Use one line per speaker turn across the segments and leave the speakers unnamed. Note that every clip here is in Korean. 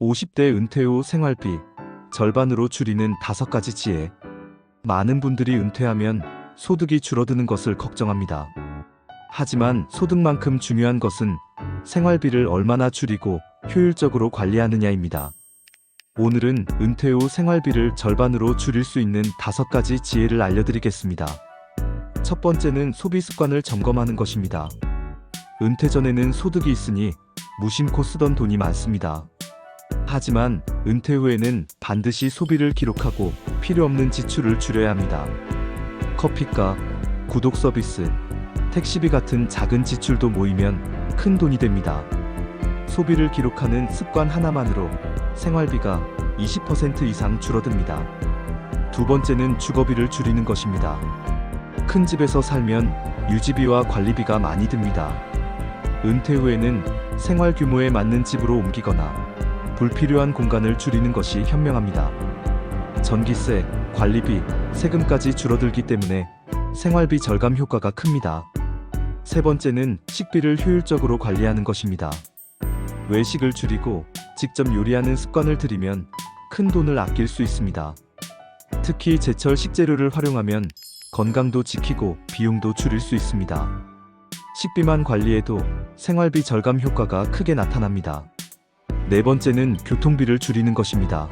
50대 은퇴 후 생활비 절반으로 줄이는 다섯 가지 지혜. 많은 분들이 은퇴하면 소득이 줄어드는 것을 걱정합니다. 하지만 소득만큼 중요한 것은 생활비를 얼마나 줄이고 효율적으로 관리하느냐입니다. 오늘은 은퇴 후 생활비를 절반으로 줄일 수 있는 다섯 가지 지혜를 알려드리겠습니다. 첫 번째는 소비 습관을 점검하는 것입니다. 은퇴 전에는 소득이 있으니 무심코 쓰던 돈이 많습니다. 하지만 은퇴 후에는 반드시 소비를 기록하고 필요 없는 지출을 줄여야 합니다. 커피값, 구독 서비스, 택시비 같은 작은 지출도 모이면 큰 돈이 됩니다. 소비를 기록하는 습관 하나만으로 생활비가 20% 이상 줄어듭니다. 두 번째는 주거비를 줄이는 것입니다. 큰 집에서 살면 유지비와 관리비가 많이 듭니다. 은퇴 후에는 생활 규모에 맞는 집으로 옮기거나 불필요한 공간을 줄이는 것이 현명합니다. 전기세, 관리비, 세금까지 줄어들기 때문에 생활비 절감 효과가 큽니다. 세 번째는 식비를 효율적으로 관리하는 것입니다. 외식을 줄이고 직접 요리하는 습관을 들이면 큰 돈을 아낄 수 있습니다. 특히 제철 식재료를 활용하면 건강도 지키고 비용도 줄일 수 있습니다. 식비만 관리해도 생활비 절감 효과가 크게 나타납니다. 네 번째는 교통비를 줄이는 것입니다.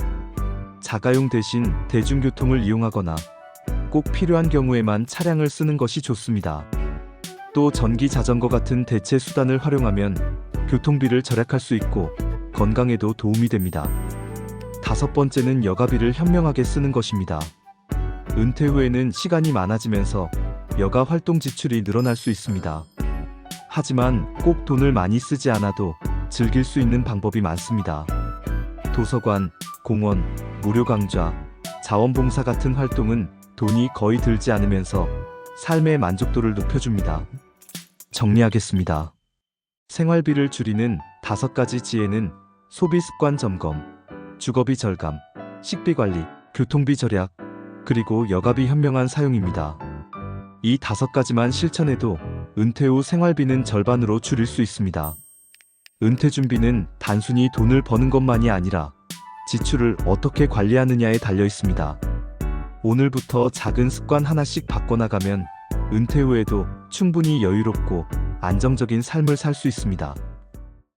자가용 대신 대중교통을 이용하거나 꼭 필요한 경우에만 차량을 쓰는 것이 좋습니다. 또 전기 자전거 같은 대체 수단을 활용하면 교통비를 절약할 수 있고 건강에도 도움이 됩니다. 다섯 번째는 여가비를 현명하게 쓰는 것입니다. 은퇴 후에는 시간이 많아지면서 여가 활동 지출이 늘어날 수 있습니다. 하지만 꼭 돈을 많이 쓰지 않아도 즐길 수 있는 방법이 많습니다. 도서관, 공원, 무료 강좌, 자원봉사 같은 활동은 돈이 거의 들지 않으면서 삶의 만족도를 높여줍니다. 정리하겠습니다. 생활비를 줄이는 다섯 가지 지혜는 소비 습관 점검, 주거비 절감, 식비 관리, 교통비 절약, 그리고 여가비 현명한 사용입니다. 이 다섯 가지만 실천해도 은퇴 후 생활비는 절반으로 줄일 수 있습니다. 은퇴 준비는 단순히 돈을 버는 것만이 아니라 지출을 어떻게 관리하느냐에 달려 있습니다. 오늘부터 작은 습관 하나씩 바꿔나가면 은퇴 후에도 충분히 여유롭고 안정적인 삶을 살 수 있습니다.